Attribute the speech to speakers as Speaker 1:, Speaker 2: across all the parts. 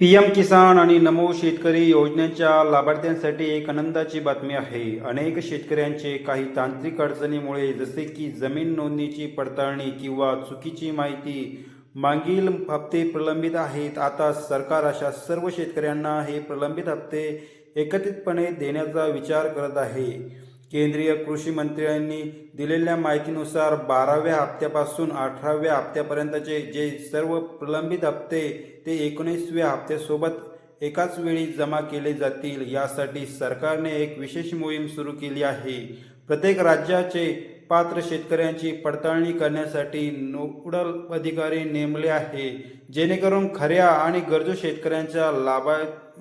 Speaker 1: P M किसान आणि नमो शेतकरी योजनेच्या लाभार्थ्यांसाठी एक आनंदाची बातमी आहे. अनेक शेतकऱ्यांचे काही तांत्रिक अडचणीमुळे जसे की जमीन नोंदणीची पडताळणी किंवा चुकीची माहिती मागील हप्ते प्रलंबित आहेत. आता सरकार अशा सर्व शेतकऱ्यांना हे प्रलंबित हप्ते एकत्रितपणे देण्याचा विचार करत आहे. केंद्रीय कृषी मंत्र्यांनी दिलेल्या माहितीनुसार बाराव्या हप्त्यापासून अठराव्या हप्त्यापर्यंतचे जे सर्व प्रलंबित हप्ते ते एकोणीसव्या हप्त्यासोबत एकाच वेळी जमा केले जातील. यासाठी सरकारने एक विशेष मोहीम सुरू केली आहे. प्रत्येक राज्याचे पात्र शेतकऱ्यांची पडताळणी करण्यासाठी नोडल अधिकारी नेमले आहे. जेणेकरून खऱ्या आणि गरजू शेतकऱ्यांच्या लाभा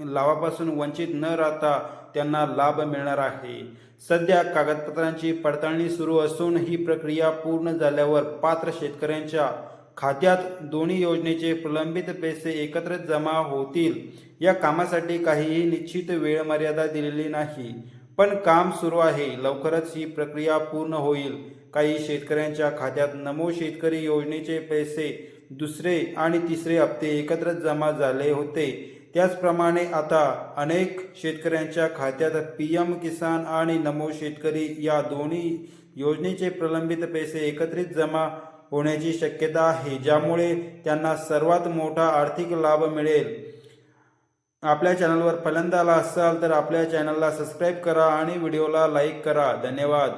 Speaker 1: लाभापासून वंचित न राहता त्यांना लाभ मिळणार आहे. सध्या कागदपत्रांची पडताळणी सुरू असून ही प्रक्रिया पूर्ण झाल्यावर पात्र शेतकऱ्यांच्या खात्यात दोन्ही योजनेचे प्रलंबित पैसे एकत्र जमा होतील. या कामासाठी काहीही निश्चित वेळ मर्यादा दिलेली नाही. पण काम सुरू आहे. लवकरच ही प्रक्रिया पूर्ण होईल. काही शेतकऱ्यांच्या खात्यात नमो शेतकरी योजनेचे पैसे दुसरे आणि तिसरे हप्ते एकत्र जमा झाले होते. त्याचप्रमाणे आता अनेक शेतकऱ्यांच्या खात्यात पी एम किसान आणि नमो शेतकरी या दोन्ही योजनेचे प्रलंबित पैसे एकत्रित जमा होण्याची शक्यता आहे ज्यामुळे त्यांना सर्वात मोठा आर्थिक लाभ मिळेल. आपल्या चॅनलवर पहिल्यांदा आला असाल तर आपल्या चॅनलला सबस्क्राईब करा आणि व्हिडिओला लाईक करा. धन्यवाद.